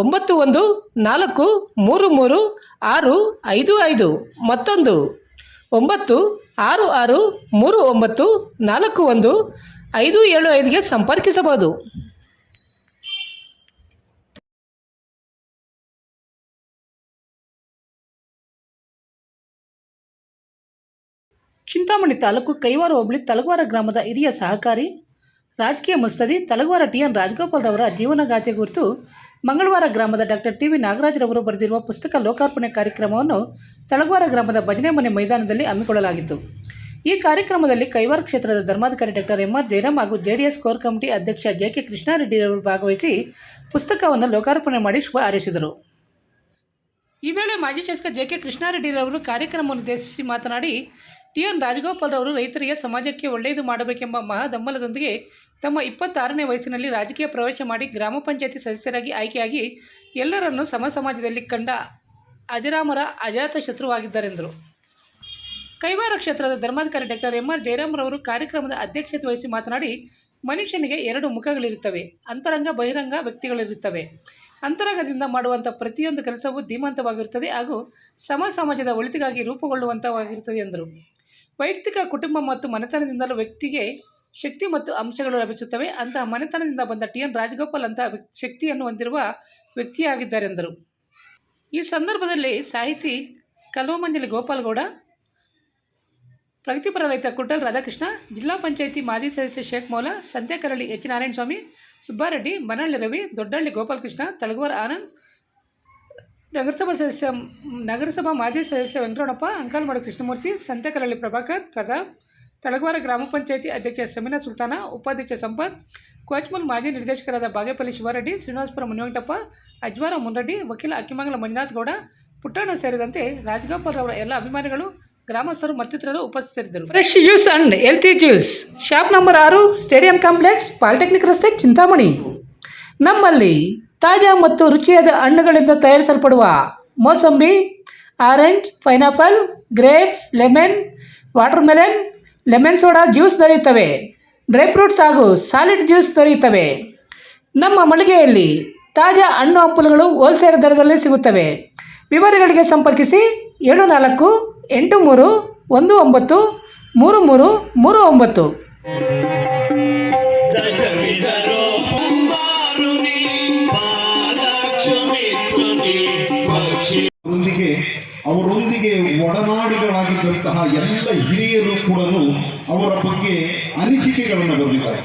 ಒಂಬತ್ತು ಒಂದು, ನಾಲ್ಕು, ಮೂರು ಮೂರು, ಆರು, ಐದು ಐದು. ಮತ್ತೊಂದು. ಒಂಬತ್ತು, ಆರು ಆರು, ಮೂರು, ಒಂಬತ್ತು, ನಾಲ್ಕು, ಒಂದು, ಐದು, ಏಳು, ಐದುಗೆ ಸಂಪರ್ಕಿಸಬಹುದು. ಚಿಂತಾಮಣಿ ತಾಲೂಕು ಕೈವಾರ ಹೋಬಳಿ ತಲಗವಾರ ಗ್ರಾಮದ ಹಿರಿಯ ಸಹಕಾರಿ, ರಾಜಕೀಯ ಮುಸ್ತದಿ ತಲಗವಾರ ಟಿ ಎನ್ ರಾಜಗೋಪಾಲ್ರವರ ಜೀವನಗಾಥೆ ಕುರಿತು ಮಂಗಳವಾರ ಗ್ರಾಮದ ಡಾಕ್ಟರ್ ಟಿ ವಿ ನಾಗರಾಜ್ರವರು ಬರೆದಿರುವ ಪುಸ್ತಕ ಲೋಕಾರ್ಪಣೆ ಕಾರ್ಯಕ್ರಮವನ್ನು ತಳಗವಾರ ಗ್ರಾಮದ ಭಜನೆ ಮನೆ ಮೈದಾನದಲ್ಲಿ ಹಮ್ಮಿಕೊಳ್ಳಲಾಗಿತ್ತು. ಈ ಕಾರ್ಯಕ್ರಮದಲ್ಲಿ ಕೈವಾರ ಕ್ಷೇತ್ರದ ಧರ್ಮಾಧಿಕಾರಿ ಡಾಕ್ಟರ್ ಎಂ ಆರ್ ಜಯರಾಮ್ ಹಾಗೂ ಜೆಡಿಎಸ್ ಕೋರ್ ಕಮಿಟಿ ಅಧ್ಯಕ್ಷ ಜೆ ಕೆ ಕೃಷ್ಣಾರೆಡ್ಡಿ ಅವರು ಭಾಗವಹಿಸಿ ಪುಸ್ತಕವನ್ನು ಲೋಕಾರ್ಪಣೆ ಮಾಡಿ ಶುಭ ಹಾರೈಸಿದರು. ಈ ವೇಳೆ ಮಾಜಿ ಶಾಸಕ ಜೆ ಕೆ ಕೃಷ್ಣಾರೆಡ್ಡಿರವರು ಕಾರ್ಯಕ್ರಮವನ್ನು ಉದ್ದೇಶಿಸಿ ಮಾತನಾಡಿ ಟಿ ಎನ್ ರಾಜಗೋಪಾಲ್ ಅವರು ರೈತರಿಗೆ ಸಮಾಜಕ್ಕೆ ಒಳ್ಳೆಯದು ಮಾಡಬೇಕೆಂಬ ಮಹಾದಮ್ಮಲದೊಂದಿಗೆ ತಮ್ಮ ಇಪ್ಪತ್ತಾರನೇ ವಯಸ್ಸಿನಲ್ಲಿ ರಾಜಕೀಯ ಪ್ರವೇಶ ಮಾಡಿ ಗ್ರಾಮ ಪಂಚಾಯತಿ ಸದಸ್ಯರಾಗಿ ಆಯ್ಕೆಯಾಗಿ ಎಲ್ಲರನ್ನು ಸಮ ಸಮಾಜದಲ್ಲಿ ಕಂಡ ಅಜರಾಮರ ಅಜಾತ ಶತ್ರುವಾಗಿದ್ದರೆಂದರು. ಕೈವಾರ ಕ್ಷೇತ್ರದ ಧರ್ಮಾಧಿಕಾರಿ ಡಾಕ್ಟರ್ ಎಂ ಆರ್ ಜಯರಾಮ್ರವರು ಕಾರ್ಯಕ್ರಮದ ಅಧ್ಯಕ್ಷತೆ ವಹಿಸಿ ಮಾತನಾಡಿ, ಮನುಷ್ಯನಿಗೆ ಎರಡು ಮುಖಗಳಿರುತ್ತವೆ, ಅಂತರಂಗ ಬಹಿರಂಗ ವ್ಯಕ್ತಿಗಳಿರುತ್ತವೆ. ಅಂತರಂಗದಿಂದ ಮಾಡುವಂಥ ಪ್ರತಿಯೊಂದು ಕೆಲಸವೂ ಧೀಮಂತವಾಗಿರುತ್ತದೆ ಹಾಗೂ ಸಮ ಸಮಾಜದ ಒಳಿತಿಗಾಗಿ ರೂಪುಗೊಳ್ಳುವಂಥವಾಗಿರುತ್ತದೆ ಎಂದರು. ವೈಯಕ್ತಿಕ ಕುಟುಂಬ ಮತ್ತು ಮನೆತನದಿಂದಲೂ ವ್ಯಕ್ತಿಗೆ ಶಕ್ತಿ ಮತ್ತು ಅಂಶಗಳು ಲಭಿಸುತ್ತವೆ. ಅಂತಹ ಮನೆತನದಿಂದ ಬಂದ ಟಿ. ಎನ್. ರಾಜಗೋಪಾಲ್ ಅಂತಹ ಶಕ್ತಿಯನ್ನು ಹೊಂದಿರುವ ವ್ಯಕ್ತಿಯಾಗಿದ್ದಾರೆಂದರು. ಈ ಸಂದರ್ಭದಲ್ಲಿ ಸಾಹಿತಿ ಕಲ್ವಮಂಜಲಿ ಗೋಪಾಲ್ಗೌಡ, ಪ್ರಗತಿಪರ ರೈತ ಕುಡ್ಡಲ್ ರಾಧಾಕೃಷ್ಣ, ಜಿಲ್ಲಾ ಪಂಚಾಯಿತಿ ಮಾಜಿ ಸದಸ್ಯ ಶೇಖ್ ಮೌಲಾ ಕರಳಿ ಎಚ್. ನಾರಾಯಣಸ್ವಾಮಿ, ಸುಬ್ಬಾರೆಡ್ಡಿ ಮನಳ್ಳಿ ರವಿ, ದೊಡ್ಡಹಳ್ಳಿ ಗೋಪಾಲಕೃಷ್ಣ, ತಳಗುವರ ಆನಂದ್ ನಗರಸಭಾ ಸದಸ್ಯ, ನಗರಸಭಾ ಮಾಜಿ ಸದಸ್ಯ ವೆಂಕಟರಮಣಪ್ಪ ಅಂಕಲ್ಮಾಡು ಕೃಷ್ಣಮೂರ್ತಿ ಸಂತೆಕಲಹಳ್ಳಿ ಪ್ರಭಾಕರ್, ಪ್ರತಾಪ್ ತಳಗವಾರ ಗ್ರಾಮ ಪಂಚಾಯಿತಿ ಅಧ್ಯಕ್ಷ ಸಮೀನಾ ಸುಲ್ತಾನ, ಉಪಾಧ್ಯಕ್ಷ ಸಂಪತ್, ಕೋಚ್ಮಲ್ ಮಾಜಿ ನಿರ್ದೇಶಕರಾದ ಬಾಗೇಪಲ್ಲಿ ಶಿವಾರೆಡ್ಡಿ, ಶ್ರೀನಿವಾಸಪುರ ಮುನಿವೆಂಕಟಪ್ಪ, ಅಜ್ವಾರ ಮುನ್ರೆಡ್ಡಿ, ವಕೀಲ ಅಕ್ಕಿಮಂಗಲ ಮಂಜುನಾಥ್ ಗೌಡ, ಪುಟ್ಟಣ್ಣ ಸೇರಿದಂತೆ ರಾಜಗೋಪಾಲ್ ಅವರ ಎಲ್ಲ ಅಭಿಮಾನಿಗಳು, ಗ್ರಾಮಸ್ಥರು ಮತ್ತಿತರರು ಉಪಸ್ಥಿತರಿದ್ದರು. Fresh juice and healthy juice shop number ಆರು ಸ್ಟೇಡಿಯಂ ಕಾಂಪ್ಲೆಕ್ಸ್ ಪಾಲಿಟೆಕ್ನಿಕ್ ರಸ್ತೆ, ಚಿಂತಾಮಣಿ. ನಮ್ಮಲ್ಲಿ ತಾಜಾ ಮತ್ತು ರುಚಿಯಾದ ಹಣ್ಣುಗಳಿಂದ ತಯಾರಿಸಲ್ಪಡುವ mosambi, orange, pineapple, grapes, lemon watermelon lemon soda juice ದೊರೆಯುತ್ತವೆ. ಡ್ರೈ ಫ್ರೂಟ್ಸ್ ಹಾಗೂ ಸಾಲಿಡ್ ಜ್ಯೂಸ್ ದೊರೆಯುತ್ತವೆ. ನಮ್ಮ ಮಳಿಗೆಯಲ್ಲಿ ತಾಜಾ ಹಣ್ಣು ಹಂಪಲುಗಳು ಹೋಲ್ಸೇಲ್ ದರದಲ್ಲಿ ಸಿಗುತ್ತವೆ. ವಿವರಗಳಿಗೆ ಸಂಪರ್ಕಿಸಿ ಏಳು ನಾಲ್ಕು ಎಂಟು ಮೂರು ಒಂದು ಒಂಬತ್ತು ಮೂರು ಮೂರು ಮೂರು ಒಂಬತ್ತು. ಅವರೊಂದಿಗೆ ಒಡನಾಡಿಗಳಾಗಿದ್ದಂತಹ ಎಲ್ಲ ಹಿರಿಯರು ಕೂಡ ಅವರ ಬಗ್ಗೆ ಅನಿಸಿಕೆಗಳನ್ನು ಬರೆದಿದ್ದಾರೆ.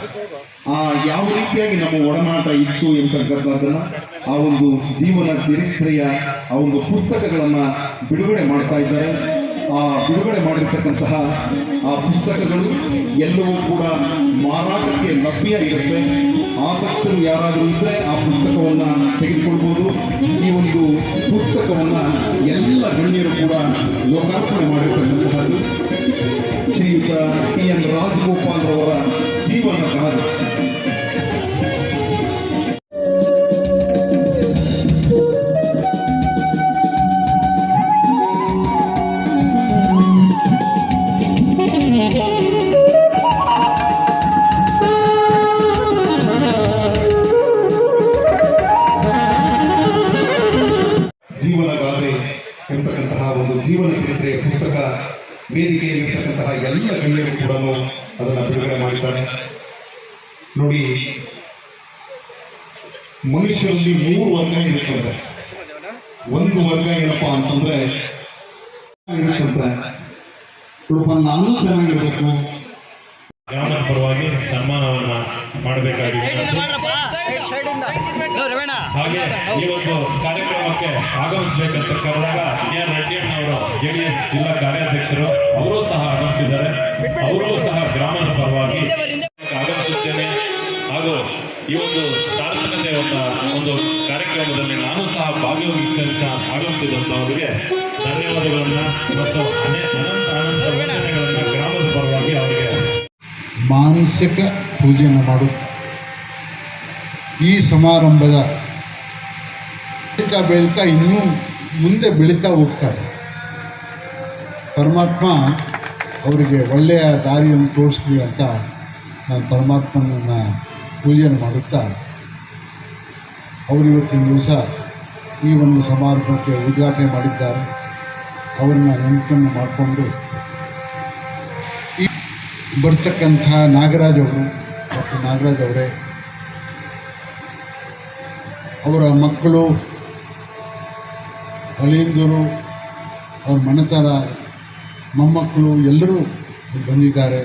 ಆ ಯಾವ ರೀತಿಯಾಗಿ ನಮ್ಮ ಒಡನಾಟ ಇತ್ತು ಎಂತಕ್ಕಂಥದ್ದನ್ನ, ಆ ಒಂದು ಜೀವನ ಚರಿತ್ರೆಯ ಆ ಒಂದು ಪುಸ್ತಕಗಳನ್ನ ಬಿಡುಗಡೆ ಮಾಡ್ತಾ ಇದ್ದಾರೆ. ಆ ಬಿಡುಗಡೆ ಮಾಡಿರ್ತಕ್ಕಂತಹ ಆ ಪುಸ್ತಕಗಳು ಎಲ್ಲವೂ ಕೂಡ ಮಾರಾಟಕ್ಕೆ ಲಭ್ಯ ಇರುತ್ತೆ. ಆಸಕ್ತರು ಯಾರಾದರೂ ಇದ್ದರೆ ಆ ಪುಸ್ತಕವನ್ನು ತೆಗೆದುಕೊಳ್ಬೋದು. ಈ ಒಂದು ಪುಸ್ತಕವನ್ನು ಎಲ್ಲ ಗಣ್ಯರು ಕೂಡ ಲೋಕಾರ್ಪಣೆ ಮಾಡಿರ್ತಕ್ಕಂತಹದ್ದು. ಶ್ರೀಯುತ ಟಿ ಎನ್ ರಾಜಗೋಪಾಲ್ ರವರ ಜೀವನ ಗಾದೆ ಒಂದು ಜೀವನ ಚರಿತ್ರೆಯ ಪುಸ್ತಕ ವೇದಿಕೆಯಲ್ಲಿರ್ತಕ್ಕಂತಹ ಎಲ್ಲ ಗಣ್ಯರು ಕೂಡ ಅದನ್ನು ಬಿಡುಗಡೆ ಮಾಡಿದ್ದಾರೆ. ನೋಡಿ, ಮನುಷ್ಯರಲ್ಲಿ ಮೂರು ವರ್ಗ ಇರುತ್ತಂತೆ ಒಂದು ವರ್ಗ ಏನಪ್ಪಾ ಅಂತಂದ್ರೆ ಇರುತ್ತಂತೆ ಸ್ವಲ್ಪ ನಾನು ಚೆನ್ನಾಗಿರ್ಬೇಕು. ಗ್ರಾಮದ ಪರವಾಗಿ ಸನ್ಮಾನವನ್ನ ಮಾಡಬೇಕಾಗಿದೆ ಹಾಗೆ ಈ ಒಂದು ಕಾರ್ಯಕ್ರಮಕ್ಕೆ ಆಗಮಿಸಬೇಕಂತ ಕರೆದಾಗ ಎನ್ ರೆಡ್ಡಿಯಣ್ಣವರು ಜೆ ಜೆಡಿಎಸ್ ಜಿಲ್ಲಾ ಕಾರ್ಯಾಧ್ಯಕ್ಷರು ಅವರು ಸಹ ಆಗಮಿಸಿದ್ದಾರೆ. ಅವರು ಸಹ ಗ್ರಾಮದ ಪರವಾಗಿ ಆಗಮಿಸುತ್ತೇನೆ. ಹಾಗೂ ಈ ಒಂದು ಸಾರ್ಥಕತೆಯ ಒಂದು ಕಾರ್ಯಕ್ರಮದಲ್ಲಿ ನಾನು ಸಹ ಭಾಗವಹಿಸಿದಂತ ಆಗಮಿಸಿದಂತವರಿಗೆ ಧನ್ಯವಾದಗಳನ್ನ ಮತ್ತು ಅನೇಕ ಮಾನಸಿಕ ಪೂಜೆಯನ್ನು ಮಾಡು ಈ ಸಮಾರಂಭದ ಬೆಳೀತಾ ಇನ್ನೂ ಮುಂದೆ ಬೆಳೀತಾ ಹೋಗ್ತಾರೆ. ಪರಮಾತ್ಮ ಅವರಿಗೆ ಒಳ್ಳೆಯ ದಾರಿಯನ್ನು ತೋರಿಸ್ಲಿ ಅಂತ ನಾನು ಪರಮಾತ್ಮನನ್ನು ಪೂಜೆಯನ್ನು ಮಾಡುತ್ತಾ ಅವರಿವತ್ತಿನ ದಿವಸ ಈ ಒಂದು ಸಮಾರಂಭಕ್ಕೆ ಉದ್ಘಾಟನೆ ಮಾಡಿದ್ದಾರೆ. ಅವರನ್ನ ನೆನಪನ್ನು ಮಾಡಿಕೊಂಡು ಬರ್ತಕ್ಕಂಥ ನಾಗರಾಜ್ ಅವರು ಡಾಕ್ಟರ್ ನಾಗರಾಜ್ ಅವರೇ, ಅವರ ಮಕ್ಕಳು, ಅಳಿಯಂದರು, ಅವ್ರ ಮನೆತನ, ಮೊಮ್ಮಕ್ಕಳು ಎಲ್ಲರೂ ಬಂದಿದ್ದಾರೆ.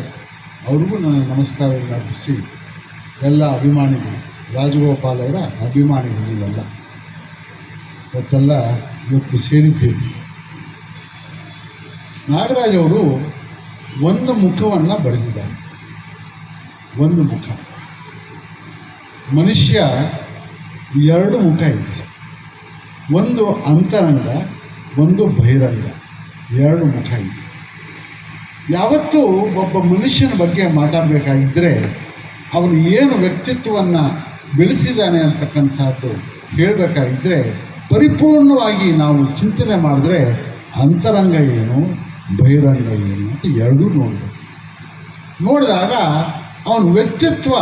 ಅವ್ರಿಗೂ ನನ್ನ ನಮಸ್ಕಾರವನ್ನು ಅರ್ಪಿಸಿ ಎಲ್ಲ ಅಭಿಮಾನಿಗಳು, ರಾಜಗೋಪಾಲ್ ಅವರ ಅಭಿಮಾನಿಗಳು ಇವೆಲ್ಲ ಇವತ್ತೆಲ್ಲ ಇವತ್ತು ಸೇರಿದ್ದೀವಿ. ನಾಗರಾಜ್ ಅವರು ಒಂದು ಮುಖವನ್ನು ಬಳಿದಿದ್ದಾರೆ ಒಂದು ಮುಖ. ಮನುಷ್ಯ ಎರಡು ಮುಖ ಇದೆ. ಒಂದು ಅಂತರಂಗ, ಒಂದು ಬಹಿರಂಗ. ಎರಡು ಮುಖ ಇದೆ. ಯಾವತ್ತೂ ಒಬ್ಬ ಮನುಷ್ಯನ ಬಗ್ಗೆ ಮಾತಾಡಬೇಕಾಗಿದ್ದರೆ ಅವನು ಏನು ವ್ಯಕ್ತಿತ್ವವನ್ನು ಬೆಳೆಸಿದ್ದಾನೆ ಅಂತಕ್ಕಂಥದ್ದು ಹೇಳಬೇಕಾಗಿದ್ದರೆ ಪರಿಪೂರ್ಣವಾಗಿ ನಾವು ಚಿಂತನೆ ಮಾಡಿದ್ರೆ ಅಂತರಂಗ ಏನು ಬಹಿರಂಗ ಅಂತ ಎರಡೂ ನೋಡಬೇಕು. ನೋಡಿದಾಗ ಅವನ ವ್ಯಕ್ತಿತ್ವ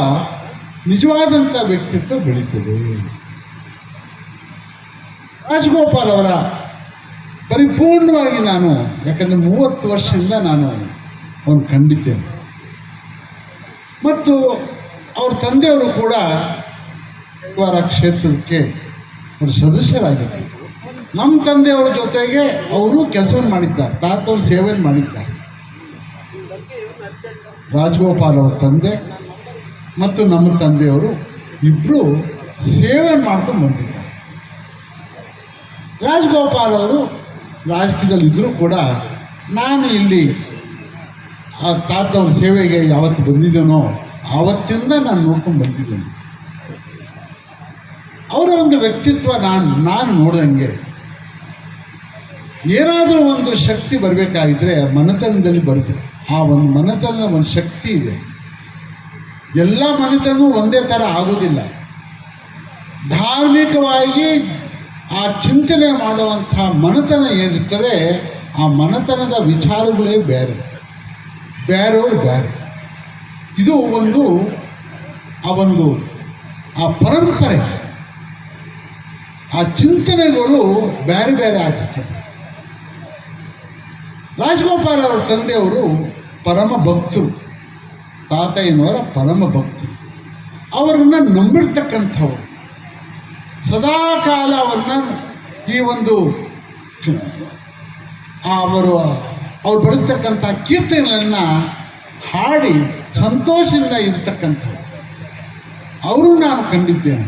ನಿಜವಾದಂಥ ವ್ಯಕ್ತಿತ್ವ ಬೆಳೀತದೆ. ರಾಜಗೋಪಾಲ್ ಅವರ ಪರಿಪೂರ್ಣವಾಗಿ ನಾನು, ಯಾಕಂದರೆ ಮೂವತ್ತು ವರ್ಷದಿಂದ ನಾನು ಅವನು ಕಂಡಿದ್ದೇನೆ ಮತ್ತು ಅವ್ರ ತಂದೆಯವರು ಕೂಡ ವಾರ ಕ್ಷೇತ್ರಕ್ಕೆ ಅವರು ಸದಸ್ಯರಾಗಿದ್ದರು. ನಮ್ಮ ತಂದೆಯವರ ಜೊತೆಗೆ ಅವರು ಕೆಲಸವನ್ನು ಮಾಡಿದ್ದಾರೆ ತಾತವ್ರ ಸೇವೆ ಮಾಡಿದ್ದಾರೆ ರಾಜಗೋಪಾಲ್ ಅವ್ರ ತಂದೆ ಮತ್ತು ನಮ್ಮ ತಂದೆಯವರು ಇಬ್ಬರು ಸೇವೆ ಮಾಡ್ಕೊಂಡು ಬಂದಿದ್ದಾರೆ ರಾಜಗೋಪಾಲ್ ಅವರು ರಾಜಕೀಯದಲ್ಲಿ ಇದ್ದರೂ ಕೂಡ ನಾನು ಇಲ್ಲಿ ಆ ತಾತವ್ರ ಸೇವೆಗೆ ಯಾವತ್ತು ಬಂದಿದ್ದೇನೋ ಆವತ್ತಿಂದ ನಾನು ನೋಡ್ಕೊಂಡು ಬಂದಿದ್ದೇನೆ. ಅವರ ಒಂದು ವ್ಯಕ್ತಿತ್ವ ನಾನು ನಾನು ನೋಡಿದಂಗೆ ಏನಾದರೂ ಒಂದು ಶಕ್ತಿ ಬರಬೇಕಾಗಿದ್ರೆ ಮನೆತನದಲ್ಲಿ ಬರುತ್ತೆ. ಆ ಒಂದು ಮನೆತನದ ಒಂದು ಶಕ್ತಿ ಇದೆ. ಎಲ್ಲ ಮನೆತನೂ ಒಂದೇ ಥರ ಆಗೋದಿಲ್ಲ. ಧಾರ್ಮಿಕವಾಗಿ ಆ ಚಿಂತನೆ ಮಾಡುವಂಥ ಮನೆತನ ಏನಿರ್ತದೆ, ಆ ಮನೆತನದ ವಿಚಾರಗಳೇ ಬೇರೆ. ಬೇರೆಯವರು ಬೇರೆ. ಇದು ಒಂದು, ಆ ಒಂದು, ಆ ಪರಂಪರೆ. ಆ ಚಿಂತನೆಗಳು ಬೇರೆ ಬೇರೆ ಆಗಿರ್ತದೆ ರಾಜಗೋಪಾಲ್ ಅವರ ತಂದೆಯವರು ಪರಮ ಭಕ್ತರು. ತಾತಯ್ಯನವರ ಪರಮ ಭಕ್ತರು. ಅವರನ್ನು ನಂಬಿರ್ತಕ್ಕಂಥವ್ರು. ಸದಾ ಕಾಲ ಈ ಒಂದು ಅವರು, ಅವ್ರು ಬರೆತಕ್ಕಂಥ ಕೀರ್ತನೆಗಳನ್ನು ಹಾಡಿ ಸಂತೋಷದಿಂದ ಇರ್ತಕ್ಕಂಥವ್ರು. ಅವರು ನಾನು ಕಂಡಿದ್ದೇನೆ.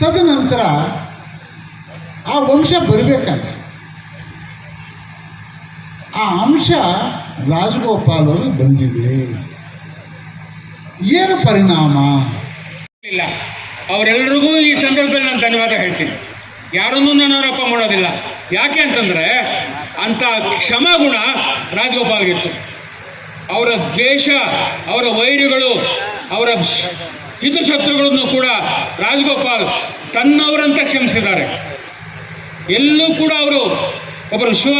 ತದನಂತರ ಆ ವಂಶ ಬರಬೇಕಲ್ಲ ಆ ಅಂಶ ರಾಜಗೋಪಾಲ್ ಅವರು ಬಂದಿದೆ ಏನು ಪರಿಣಾಮ? ಇಲ್ಲ. ಅವರೆಲ್ಲರಿಗೂ ಈ ಸಂದರ್ಭದಲ್ಲಿ ನಾನು ಧನ್ಯವಾದ ಹೇಳ್ತೀನಿ. ಯಾರನ್ನೂ ನಾನು ಆರೋಪ ಮಾಡೋದಿಲ್ಲ. ಯಾಕೆ ಅಂತಂದರೆ ಅಂಥ ಕ್ಷಮಾಗುಣ ರಾಜಗೋಪಾಲ್ಗಿತ್ತು ಅವರ ದ್ವೇಷ, ಅವರ ವೈರಿಗಳು, ಅವರ ಹಿತಶತ್ರುಗಳನ್ನು ಕೂಡ ರಾಜಗೋಪಾಲ್ ತನ್ನವರಂತ ಕ್ಷಮಿಸಿದ್ದಾರೆ. ಎಲ್ಲೂ ಕೂಡ ಅವರು ಒಬ್ಬರು ಶಿವ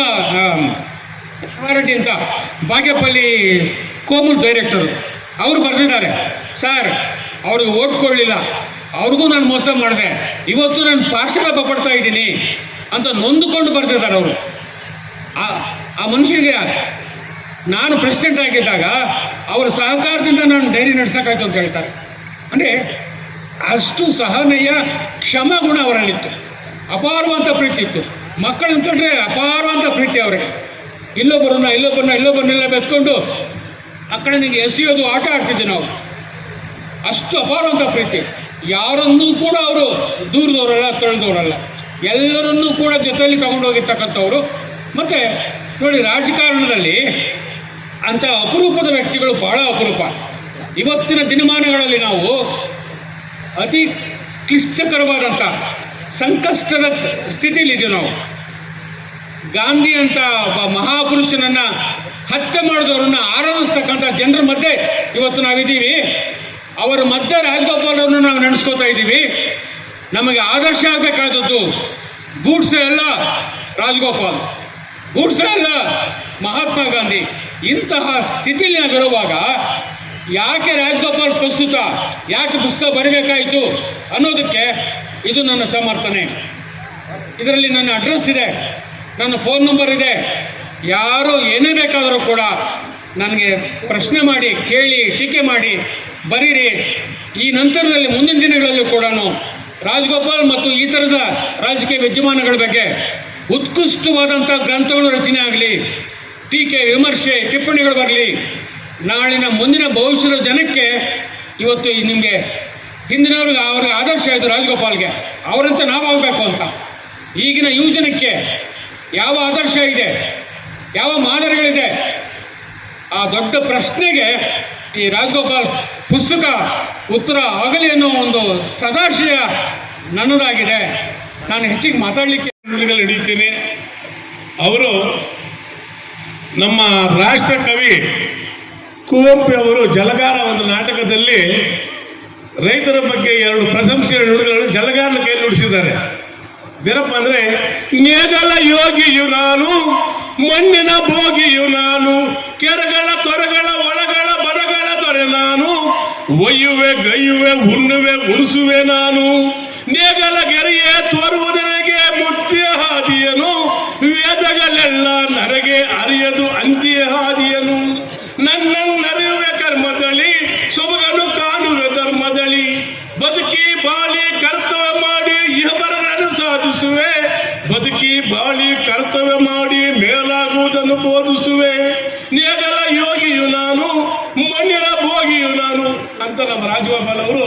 ಶಿವಾರೆಡ್ಡಿ ಅಂತ ಬಾಗೇಪಲ್ಲಿ ಕೋಮಲ್ ಡೈರೆಕ್ಟರು ಅವರು ಬರೆದಿದ್ದಾರೆ. ಸರ್ ಅವ್ರಿಗೆ ಓಟ್ ಕೊಡಲಿಲ್ಲ. ಅವ್ರಿಗೂ ನಾನು ಮೋಸ ಮಾಡಿದೆ. ಇವತ್ತು ನಾನು ಪಾರ್ಶ್ವಲಾಭ ಪಡ್ತಾ ಇದ್ದೀನಿ ಅಂತ ನೊಂದುಕೊಂಡು ಬರ್ತಿದ್ದಾರೆ ಅವರು. ಆ ಆ ಮನುಷ್ಯನಿಗೆ ನಾನು ಪ್ರೆಸಿಡೆಂಟ್ ಆಗಿದ್ದಾಗ ಅವರ ಸಹಕಾರದಿಂದ ನಾನು ಡೈರಿ ನಡೆಸೋಕ್ಕಾಯ್ತು ಅಂತ ಹೇಳ್ತಾರೆ. ಅಂದರೆ ಅಷ್ಟು ಸಹನೆಯ ಕ್ಷಮಗುಣ ಅವರಲ್ಲಿತ್ತು. ಅಪಾರವಂತ ಪ್ರೀತಿ ಇತ್ತು. ಮಕ್ಕಳು ಕಂಡ್ರೆ ಅಪಾರವಂಥ ಪ್ರೀತಿ ಅವರಿಗೆ. ಇಲ್ಲೊಬ್ಬರನ್ನ ಇಲ್ಲೊಬ್ಬರನ್ನ ಇಲ್ಲೊಬ್ಬರನ್ನೆಲ್ಲ ಬೆತ್ಕೊಂಡು ಆ ಕಡೆ ನಿಮಗೆ ಎಸೆಯೋದು, ಆಟ ಆಡ್ತಿದ್ದೆ ನಾವು. ಅಷ್ಟು ಅಪಾರವಂತ ಪ್ರೀತಿ. ಯಾರನ್ನೂ ಕೂಡ ಅವರು ದೂರದವರಲ್ಲ, ತೊಳೆದವರಲ್ಲ. ಎಲ್ಲರನ್ನೂ ಕೂಡ ಜೊತೆಯಲ್ಲಿ ತಗೊಂಡೋಗಿರ್ತಕ್ಕಂಥವ್ರು ಮತ್ತು ನೋಡಿ, ರಾಜಕಾರಣದಲ್ಲಿ ಅಂಥ ಅಪರೂಪದ ವ್ಯಕ್ತಿಗಳು ಬಹಳ ಅಪರೂಪ. ಇವತ್ತಿನ ದಿನಮಾನಗಳಲ್ಲಿ ನಾವು ಅತಿ ಕ್ಲಿಷ್ಟಕರವಾದಂಥ ಸಂಕಷ್ಟದ ಸ್ಥಿತಿಯಲ್ಲಿದ್ದೀವಿ ನಾವು. ಗಾಂಧಿ ಅಂತ ಒಬ್ಬ ಮಹಾಪುರುಷನನ್ನ ಹತ್ಯೆ ಮಾಡಿದವರನ್ನ ಆರಾಧಿಸ್ತಕ್ಕಂಥ ಜನರ ಮಧ್ಯೆ ಇವತ್ತು ನಾವಿದ್ದೀವಿ. ಅವರ ಮಧ್ಯೆ ರಾಜಗೋಪಾಲ್ ಅವ್ರನ್ನ ನಾವು ನೆನೆಸ್ಕೋತಾ ಇದ್ದೀವಿ. ನಮಗೆ ಆದರ್ಶ ಆಗಬೇಕಾದದ್ದು ಗೂಡ್ಸೆ ಅಲ್ಲ ರಾಜಗೋಪಾಲ್. ಗೂಡ್ಸೆ ಅಲ್ಲ ಮಹಾತ್ಮ ಗಾಂಧಿ. ಇಂತಹ ಸ್ಥಿತಿಯಲ್ಲಿ ನಾವಿರುವಾಗ ಯಾಕೆ ರಾಜಗೋಪಾಲ್ ಪ್ರಸ್ತುತ, ಯಾಕೆ ಪುಸ್ತಕ ಬರಬೇಕಾಯಿತು ಅನ್ನೋದಕ್ಕೆ ಇದು ನನ್ನ ಸಮರ್ಥನೆ. ಇದರಲ್ಲಿ ನನ್ನ ಅಡ್ರೆಸ್ ಇದೆ. ನನ್ನ ಫೋನ್ ನಂಬರ್ ಇದೆ. ಯಾರು ಏನೇ ಬೇಕಾದರೂ ಕೂಡ ನನಗೆ ಪ್ರಶ್ನೆ ಮಾಡಿ, ಕೇಳಿ, ಟೀಕೆ ಮಾಡಿ ಬರೀರಿ. ಈ ನಂತರದಲ್ಲಿ ಮುಂದಿನ ದಿನಗಳಲ್ಲೂ ಕೂಡ ರಾಜಗೋಪಾಲ್ ಮತ್ತು ಈ ಥರದ ರಾಜಕೀಯ ವಿದ್ಯಮಾನಗಳ ಬಗ್ಗೆ ಉತ್ಕೃಷ್ಟವಾದಂಥ ಗ್ರಂಥಗಳು ರಚನೆ ಆಗಲಿ, ಟೀಕೆ, ವಿಮರ್ಶೆ, ಟಿಪ್ಪಣಿಗಳು ಬರಲಿ. ನಾಳಿನ ಮುಂದಿನ ಭವಿಷ್ಯದ ಜನಕ್ಕೆ ಇವತ್ತು ನಿಮಗೆ ಹಿಂದಿನವ್ರಿಗೆ, ಅವ್ರಿಗೆ ಆದರ್ಶ ಆಯಿತು ರಾಜಗೋಪಾಲ್ಗೆ. ಅವರಂತೆ ನಾವಾಗಬೇಕು ಅಂತ. ಈಗಿನ ಯುವಜನಕ್ಕೆ ಯಾವ ಆದರ್ಶ ಇದೆ? ಯಾವ ಮಾದರಿಗಳಿದೆ? ಆ ದೊಡ್ಡ ಪ್ರಶ್ನೆಗೆ ಈ ರಾಜಗೋಪಾಲ್ ಪುಸ್ತಕ ಉತ್ತರ ಆಗಲಿ ಅನ್ನೋ ಒಂದು ಸದಾಶಯ ನನ್ನದಾಗಿದೆ. ನಾನು ಹೆಚ್ಚಿಗೆ ಮಾತಾಡಲಿಕ್ಕೆ ಹಿಡಿತೀನಿ ಅವರು ನಮ್ಮ ರಾಷ್ಟ್ರ ಕವಿ ಕುವೆಂಪು ಅವರು ಜಲಗಾರ ಒಂದು ನಾಟಕದಲ್ಲಿ ರೈತರ ಬಗ್ಗೆ ಎರಡು ಪ್ರಶಂಸೆಯ ನುಡಿಗಳನ್ನು ಜಲಗಾರನ ಕೈಯಲ್ಲಿ ನುಡಿಸಿದ್ದಾರೆ. ಏನಪ್ಪ ಅಂದ್ರೆ, ನೇಗಲ ಯೋಗಿಯು ನಾನು, ಮಣ್ಣಿನ ಭೋಗಿಯು ನಾನು, ಕೆರಗಳ ತೊರೆಗಳ ಒಳಗಳ ಬರಗಳ ತೊರೆ ನಾನು, ಒಯ್ಯುವೆ, ಗೈಯುವೆ, ಉಣ್ಣುವೆ, ಉಣಿಸುವೆ ನಾನು, ನೇಗಲ ಗೆರೆಯೇ ತೋರುವುದರಿಗೆ ಮುಕ್ತಿಯ ಹಾದಿಯನು, ವೇದಗಳೆಲ್ಲ ನರಗೆ ಅರಿಯದು ಅಂತ್ಯ ಹಾದಿಯನು. ನನ್ನನ್ನರಿಯುವೆ ಕರ್ಮದಲ್ಲಿ ಸೊಬಗನು ಕಾಣುವೆ ಧರ್ಮದಲ್ಲಿ ಬದುಕಿ ಬಾಳಿ ಮಾಡಿ ಸಾಧಿಸುವೆ ಬದುಕಿ ಬಾಳಿ ಕರ್ತವ್ಯ ಮಾಡಿ ಮೇಲಾಗುವುದನ್ನು ಬೋಧಿಸುವೆ. ನೇಗಲ ಯೋಗಿಯು ನಾನು, ಮಣ್ಣಿನ ಭೋಗಿಯು ನಾನು. ಅಂತ ನಮ್ಮ ರಾಜಗೋಪಾಲ್ ಅವರು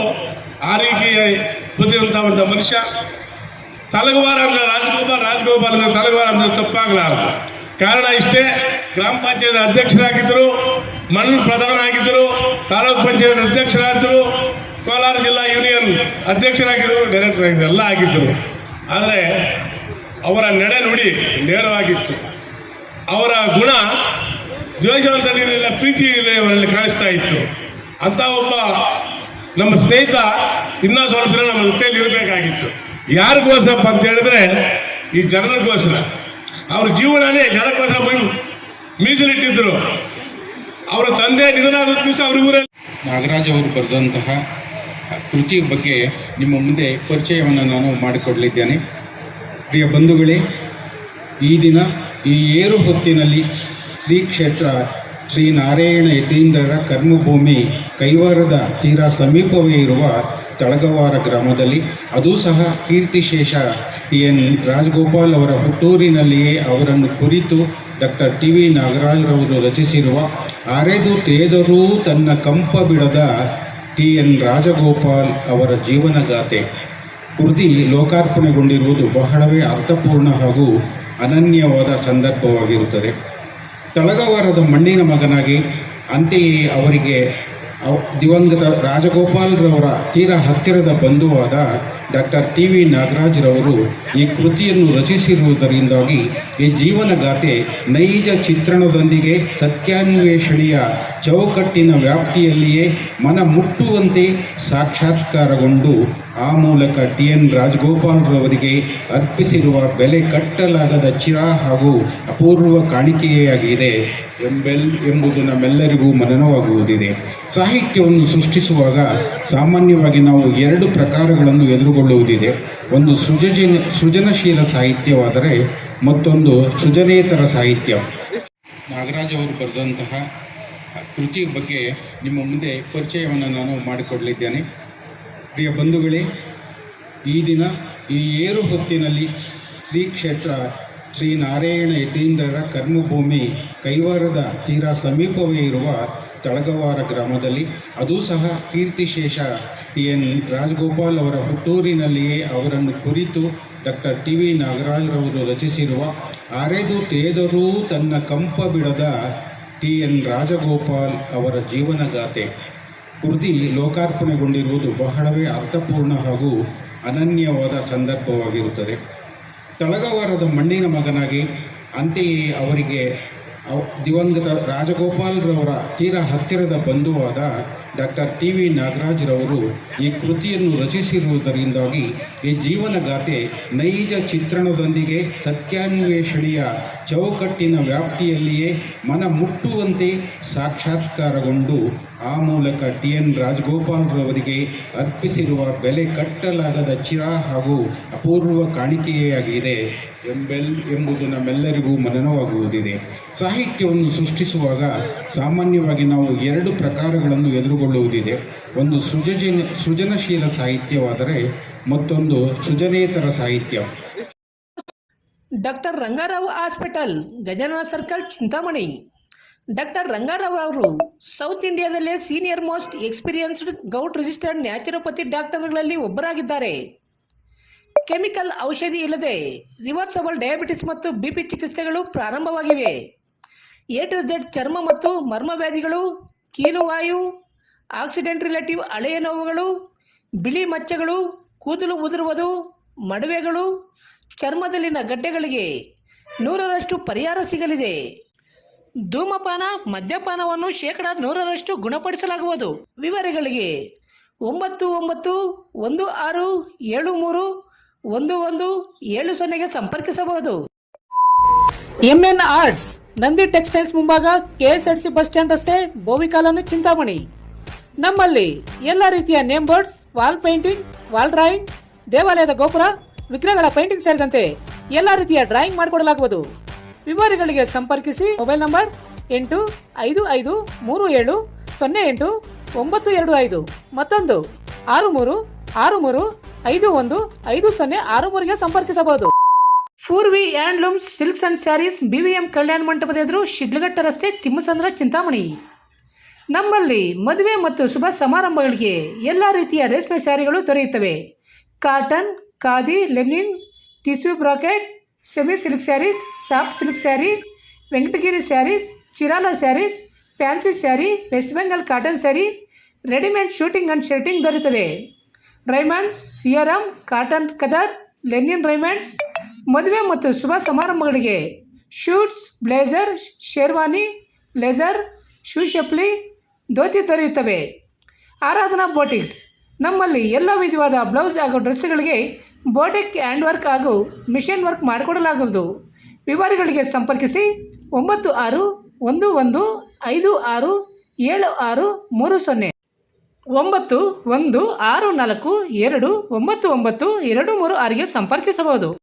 ಆ ರೀತಿ ಒಂದು ಮನುಷ್ಯ. ತಲಗವಾರ ಅಂದ್ರೆ ರಾಜಗೋಪಾಲ್ ರಾಜಗೋಪಾಲ್ ಅಂದ್ರೆ ತಲಗವಾರ ಅಂದ್ರೆ ತಪ್ಪಾಗಲಾರದು. ಕಾರಣ ಇಷ್ಟೇ, ಗ್ರಾಮ ಪಂಚಾಯತ್ ಅಧ್ಯಕ್ಷರಾಗಿದ್ದರು, ಮಣ್ಣು ಪ್ರಧಾನ ಆಗಿದ್ದರು, ತಾಲೂಕ್ ಪಂಚಾಯತ್ ಅಧ್ಯಕ್ಷರಾಗಿದ್ದರು ಕೋಲಾರ ಜಿಲ್ಲಾ ಯೂನಿಯನ್ ಅಧ್ಯಕ್ಷರಾಗಿದ್ದರು, ಡೈರೆಕ್ಟರ್ ಆಗಿದ್ದರು, ಎಲ್ಲ ಆಗಿದ್ದರು. ಆದರೆ ಅವರ ನಡೆ ನುಡಿ ನೇರವಾಗಿತ್ತು. ಅವರ ಗುಣ ದ್ವೇಷವಂತರಿರಲಿಲ್ಲ, ಪ್ರೀತಿ ಅವರಲ್ಲಿ ಕಾಣಿಸ್ತಾ ಇತ್ತು. ಅಂತ ಒಬ್ಬ ನಮ್ಮ ಸ್ನೇಹಿತ ಇನ್ನೂ ಸ್ವಲ್ಪ ನಮ್ಮ ಜೊತೆಯಲ್ಲಿ ಇರಬೇಕಾಗಿತ್ತು. ಯಾರಿಗೋಸ್ಕರಪ್ಪ ಅಂತ ಹೇಳಿದ್ರೆ ಈ ಜನರಿಗೋಸ್ಕರ ಅವ್ರ ಜೀವನನೇ ಜನಕ್ಕೋಸ್ಕರ ಮೀಸಲಿಟ್ಟಿದ್ರು ಅವರ ತಂದೆ ನಿಧನ ಆಗುತ್ತೆ ಊರಲ್ಲಿ ನಾಗರಾಜ್ ಅವರು ಬರೆದಂತಹ ಕೃತಿ ಬಗ್ಗೆ ನಿಮ್ಮ ಮುಂದೆ ಪರಿಚಯವನ್ನು ನಾನು ಮಾಡಿಕೊಡಲಿದ್ದೇನೆ. ಪ್ರಿಯ ಬಂಧುಗಳೇ, ಈ ದಿನ ಈ ಏರು ಹೊತ್ತಿನಲ್ಲಿ ಶ್ರೀ ಕ್ಷೇತ್ರ ಶ್ರೀ ನಾರಾಯಣ ಯತೀಂದ್ರರ ಕರ್ಮಭೂಮಿ ಕೈವಾರದ ತೀರಾ ಸಮೀಪವೇ ಇರುವ ತಳಗವಾರ ಗ್ರಾಮದಲ್ಲಿ. ಅದೂ ಸಹ ಕೀರ್ತಿಶೇಷ ಟಿ. ಎನ್. ರಾಜಗೋಪಾಲ್ ಅವರ ಹುಟ್ಟೂರಿನಲ್ಲಿಯೇ ಅವರನ್ನು ಕುರಿತು ಡಾಕ್ಟರ್ ಟಿ. ವಿ. ನಾಗರಾಜರವರು ರಚಿಸಿರುವ ಅರೆದು ತೇದರೂ ತನ್ನ ಕಂಪ ಬಿಡದ ಟಿ ಎನ್ ರಾಜಗೋಪಾಲ್ ಅವರ ಜೀವನಗಾಥೆ ಕೃತಿ ಲೋಕಾರ್ಪಣೆಗೊಂಡಿರುವುದು ಬಹಳವೇ ಅರ್ಥಪೂರ್ಣ ಹಾಗೂ ಅನನ್ಯವಾದ ಸಂದರ್ಭವಾಗಿರುತ್ತದೆ. ತಳಗವಾರದ ಮಣ್ಣಿನ ಮಗನಾಗಿ ಅಂತೆಯೇ ಅವರಿಗೆ ಅವ್- ದಿವಂಗತ ರಾಜಗೋಪಾಲ್ರವರ ತೀರ ಹತ್ತಿರದ ಬಂಧುವಾದ ಡಾಕ್ಟರ್ ಟಿ ವಿ ನಾಗರಾಜ್ರವರು ಈ ಕೃತಿಯನ್ನು ರಚಿಸಿರುವುದರಿಂದಾಗಿ ಈ ಜೀವನಗಾಥೆ ನೈಜ ಚಿತ್ರಣದೊಂದಿಗೆ ಸತ್ಯಾನ್ವೇಷಣೆಯ ಚೌಕಟ್ಟಿನ ವ್ಯಾಪ್ತಿಯಲ್ಲಿಯೇ ಮನ ಮುಟ್ಟುವಂತೆ ಸಾಕ್ಷಾತ್ಕಾರಗೊಂಡು ಆ ಮೂಲಕ ಟಿ ಎನ್ ರಾಜಗೋಪಾಲ್ರವರಿಗೆ ಅರ್ಪಿಸಿರುವ ಬೆಲೆ ಕಟ್ಟಲಾಗದ ಚಿರ ಹಾಗೂ ಅಪೂರ್ವ ಕಾಣಿಕೆಯಾಗಿದೆ ಎಂಬೆಲ್ ಎಂಬುದು ನಮ್ಮೆಲ್ಲರಿಗೂ ಮನನವಾಗುವುದಿದೆ. ಸಾಹಿತ್ಯವನ್ನು ಸೃಷ್ಟಿಸುವಾಗ ಸಾಮಾನ್ಯವಾಗಿ ನಾವು ಎರಡು ಪ್ರಕಾರಗಳನ್ನು ಎದುರುಗೊಳ್ಳುವುದಿದೆ. ಒಂದು ಸೃಜನ ಸೃಜನಶೀಲ ಸಾಹಿತ್ಯವಾದರೆ ಮತ್ತೊಂದು ಸೃಜನೇತರ ಸಾಹಿತ್ಯ. ನಾಗರಾಜ್ ಅವರು ಬರೆದಂತಹ ಕೃತಿ ಬಗ್ಗೆ ನಿಮ್ಮ ಮುಂದೆ ಪರಿಚಯವನ್ನು ನಾನು ಮಾಡಿಕೊಡಲಿದ್ದೇನೆ. ಪ್ರಿಯ ಬಂಧುಗಳೇ, ಈ ದಿನ ಈ ಏರು ಹೊತ್ತಿನಲ್ಲಿ ಶ್ರೀ ಕ್ಷೇತ್ರ ಶ್ರೀ ನಾರಾಯಣ ಯತೀಂದ್ರರ ಕರ್ಮಭೂಮಿ ಕೈವಾರದ ತೀರಾ ಸಮೀಪವೇ ಇರುವ ತಳಗವಾರ ಗ್ರಾಮದಲ್ಲಿ. ಅದು ಸಹ ಕೀರ್ತಿಶೇಷ ಟಿ ಎನ್ ರಾಜಗೋಪಾಲ್ ಅವರ ಹುಟ್ಟೂರಿನಲ್ಲಿಯೇ ಅವರನ್ನು ಕುರಿತು ಡಾಕ್ಟರ್ ಟಿ ವಿ ನಾಗರಾಜರವರು ರಚಿಸಿರುವ ಆರೆದು ತೇದರೂ ತನ್ನ ಕಂಪ ಬಿಡದ ಟಿ ಎನ್ ರಾಜಗೋಪಾಲ್ ಅವರ ಜೀವನಗಾಥೆ. ಕೃತಿ ಲೋಕಾರ್ಪಣೆಗೊಂಡಿರುವುದು ಬಹಳವೇ ಅರ್ಥಪೂರ್ಣ ಹಾಗೂ ಅನನ್ಯವಾದ ಸಂದರ್ಭವಾಗಿರುತ್ತದೆ. ತಳಗವಾರದ ಮಣ್ಣಿನ ಮಗನಾಗಿ ಅಂತೆಯೇ ಅವರಿಗೆ ಅವ್- ದಿವಂಗತ ರಾಜಗೋಪಾಲ್ರವರ ತೀರ ಹತ್ತಿರದ ಬಂಧುವಾದ ಡಾಕ್ಟರ್ ಟಿ ವಿ ನಾಗರಾಜ್ರವರು ಈ ಕೃತಿಯನ್ನು ರಚಿಸಿರುವುದರಿಂದಾಗಿ ಈ ಜೀವನಗಾಥೆ ನೈಜ ಚಿತ್ರಣದೊಂದಿಗೆ ಸತ್ಯಾನ್ವೇಷಣೆಯ ಚೌಕಟ್ಟಿನ ವ್ಯಾಪ್ತಿಯಲ್ಲಿಯೇ ಮನ ಮುಟ್ಟುವಂತೆ ಸಾಕ್ಷಾತ್ಕಾರಗೊಂಡು ಆ ಮೂಲಕ ಟಿ ಎನ್ ರಾಜಗೋಪಾಲ್ರವರಿಗೆ ಅರ್ಪಿಸಿರುವ ಬೆಲೆ ಕಟ್ಟಲಾಗದ ಚಿರ ಹಾಗೂ ಅಪೂರ್ವ ಕಾಣಿಕೆಯಾಗಿದೆ ಎಂಬೆಲ್ ಎಂಬುದು ನಮ್ಮೆಲ್ಲರಿಗೂ ಮನನವಾಗುವುದಿದೆ. ಸಾಹಿತ್ಯವನ್ನು ಸೃಷ್ಟಿಸುವಾಗ ಸಾಮಾನ್ಯವಾಗಿ ನಾವು ಎರಡು ಪ್ರಕಾರಗಳನ್ನು ಎದುರುಗೊಳ್ಳುವುದಿದೆ ಒಂದು ಸೃಜನ ಸೃಜನಶೀಲ ಸಾಹಿತ್ಯವಾದರೆ ಮತ್ತೊಂದು ಸೃಜನೇತರ ಸಾಹಿತ್ಯ. Doctor Rangarao hospital, Gajanana circle, Chintamani. Doctor Rangarao ಅವರು ಸೌತ್ ಇಂಡಿಯಾದಲ್ಲೇ senior most experienced govt registered naturopathy ಡಾಕ್ಟರ್ಗಳಲ್ಲಿ ಒಬ್ಬರಾಗಿದ್ದಾರೆ. ಕೆಮಿಕಲ್ ಔಷಧಿ ಇಲ್ಲದೆ ರಿವರ್ಸಬಲ್ ಡಯಾಬಿಟಿಸ್ ಮತ್ತು ಬಿಪಿ ಚಿಕಿತ್ಸೆಗಳು ಪ್ರಾರಂಭವಾಗಿವೆ. ಎ ಟು ಝೆಡ್ ಚರ್ಮ ಮತ್ತು ಮರ್ಮವ್ಯಾಧಿಗಳು ಕೀಲುವಾಯು ಆಕ್ಸಿಡೆಂಟ್ ರಿಲೇಟಿವ್, ಹಳೆಯ ನೋವುಗಳು, ಬಿಳಿ ಮಚ್ಚೆಗಳು, ಕೂದಲು ಉದುರುವುದು, ಮಡುವೆಗಳು, ಚರ್ಮದಲ್ಲಿನ ಗಡ್ಡೆಗಳಿಗೆ ನೂರರಷ್ಟು ಪರಿಹಾರ ಸಿಗಲಿದೆ. ಧೂಮಪಾನ, ಮದ್ಯಪಾನವನ್ನು ಶೇಕಡ ನೂರರಷ್ಟು ಗುಣಪಡಿಸಲಾಗುವುದು. ವಿವರಗಳಿಗೆ ಒಂಬತ್ತು ಒಂಬತ್ತು ಒಂದು ಆರು ಏಳು ಮೂರು ಒಂದು ಒಂದು ಏಳು ಸೊನ್ನೆಗೆ ಸಂಪರ್ಕಿಸಬಹುದು. ಎಂಎನ್ ಆರ್ಟ್ಸ್, ನಂದಿ ಟೆಕ್ಸ್ಟೈಲ್ಸ್ ಮುಂಭಾಗ ಕೆಎಸ್ಆರ್ಸಿ ಬಸ್ ಸ್ಟ್ಯಾಂಡ್ ರಸ್ತೆ ಬೋವಿಕಾಲನ್ನು ಚಿಂತಾಮಣಿ. ನಮ್ಮಲ್ಲಿ ಎಲ್ಲ ರೀತಿಯ name boards, wall painting, wall drawing, ದೇವಾಲಯದ ಗೋಪುರ, ವಿಗ್ರಹಗಳ ಪೇಂಟಿಂಗ್ ಸೇರಿದಂತೆ ಎಲ್ಲ ರೀತಿಯ ಡ್ರಾಯಿಂಗ್ ಮಾಡಿಕೊಡಲಾಗುವುದು. ವಿವರಗಳಿಗೆ ಸಂಪರ್ಕಿಸಿ ಮೊಬೈಲ್ ನಂಬರ್ ಎಂಟು ಐದು ಐದು ಮೂರು ಏಳು ಸೊನ್ನೆ ಎಂಟು ಒಂಬತ್ತು ಎರಡು ಐದು ಮತ್ತೊಂದು ಆರು ಮೂರು ಆರು ಮೂರು ಐದು ಒಂದು ಐದು ಸೊನ್ನೆ ಆರು ಮೂರಿಗೆ ಸಂಪರ್ಕಿಸಬಹುದು. Poorvi handlooms, silks and saris BVM ಕಲ್ಯಾಣ ಮಂಟಪದ ಎದುರು ಶಿಡ್ಲಘಟ್ಟ ರಸ್ತೆ ತಿಮ್ಮಸಂದ್ರ ಚಿಂತಾಮಣಿ. ನಮ್ಮಲ್ಲಿ ಮದುವೆ ಮತ್ತು ಶುಭ ಸಮಾರಂಭಗಳಿಗೆ ಎಲ್ಲ ರೀತಿಯ ರೇಷ್ಮೆ ಸ್ಯಾರಿಗಳು ದೊರೆಯುತ್ತವೆ. Cotton, khadi, linen, tissue brocade, semi silk saris, soft silk sari, Venkatagiri saris, Chirala saris, fancy sari, West Bengal cotton sari, readymade suiting and shirting ದೊರೆಯುತ್ತದೆ. Raymonds Siyaram cotton khaddar, linen Raymonds, ಮದುವೆ ಮತ್ತು ಶುಭ ಸಮಾರಂಭಗಳಿಗೆ suits, blazer, sherwani, leather, shoe ಚಪ್ಪಲಿ ಧೋತಿ ದೊರೆಯುತ್ತವೆ. ಆರಾಧನಾ ಬೋಟಿಕ್ಸ್. ನಮ್ಮಲ್ಲಿ ಎಲ್ಲ ವಿಧವಾದ ಬ್ಲೌಸ್ ಹಾಗೂ ಡ್ರೆಸ್ಗಳಿಗೆ ಬೋಟಿಕ್ ಹ್ಯಾಂಡ್ ವರ್ಕ್ ಹಾಗೂ ಮಿಷನ್ ವರ್ಕ್ ಮಾಡಿಕೊಡಲಾಗುವುದು. ವಿವರಗಳಿಗೆ ಸಂಪರ್ಕಿಸಿ ಒಂಬತ್ತು ಆರು ಒಂದು ಒಂದು ಐದು ಆರು ಏಳು ಆರು ಮೂರು ಸೊನ್ನೆ. ಒಂಬತ್ತು ಒಂದು ಆರು ನಾಲ್ಕು ಎರಡು ಒಂಬತ್ತು ಒಂಬತ್ತು ಎರಡು ಮೂರು ಆರಿಗೆ ಸಂಪರ್ಕಿಸಬಹುದು.